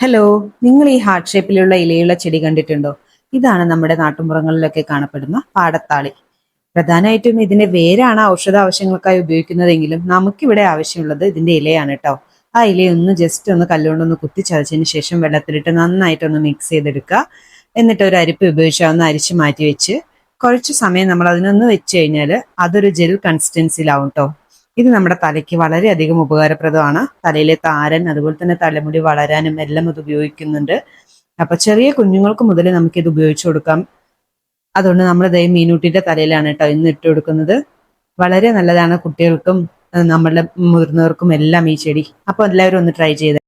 Hello നിങ്ങൾ ഈ heart ഷേപ്പിലുള്ള ഇലയുള്ള ചെടി കണ്ടിട്ടുണ്ടോ? ഇതാണ് നമ്മുടെ നാട്ടുമ്പുറങ്ങളിലൊക്കെ കാണപ്പെടുന്ന പാടത്താളി. പ്രധാനമായിട്ടും ഇതിന്റെ വേരാണ് ഔഷധ ആവശ്യങ്ങൾക്കായി ഉപയോഗിക്കുന്നതെങ്കിലും നമുക്കിവിടെ ആവശ്യമുള്ളത് ഇതിന്റെ ഇലയാണ് കേട്ടോ ആ ഇലയൊന്ന് ജസ്റ്റ് ഒന്ന് കല്ലുകൊണ്ടൊന്ന് കുത്തിച്ചതച്ചതിന് ശേഷം വെള്ളത്തിലിട്ട് നന്നായിട്ടൊന്ന് മിക്സ് ചെയ്തെടുക്കുക. എന്നിട്ട് ഒരു അരിപ്പ് ഉപയോഗിച്ച് ഒന്ന് അരിച്ച് മാറ്റി വെച്ച് കുറച്ച് സമയം നമ്മൾ അതിനൊന്ന് വെച്ച് കഴിഞ്ഞാൽ അതൊരു ജെൽ കൺസിസ്റ്റൻസിയിലാവും കേട്ടോ ഇത് നമ്മുടെ തലയ്ക്ക് വളരെയധികം ഉപകാരപ്രദമാണ്. തലയിലെ താരൻ അതുപോലെ തന്നെ തലമുടി വളരാനും എല്ലാം ഇത് ഉപയോഗിക്കുന്നുണ്ട്. അപ്പൊ ചെറിയ കുഞ്ഞുങ്ങൾക്ക് മുതൽ നമുക്ക് ഇത് ഉപയോഗിച്ചു കൊടുക്കാം. അതുകൊണ്ട് നമ്മൾ ദൈവം മീനൂട്ടിന്റെ തലയിലാണ് കേട്ടോ ഇന്ന് ഇട്ട് കൊടുക്കുന്നത്. വളരെ നല്ലതാണ് കുട്ടികൾക്കും നമ്മളുടെ മുതിർന്നവർക്കും എല്ലാം ഈ ചെടി. അപ്പൊ എല്ലാവരും ഒന്ന് ട്രൈ ചെയ്ത്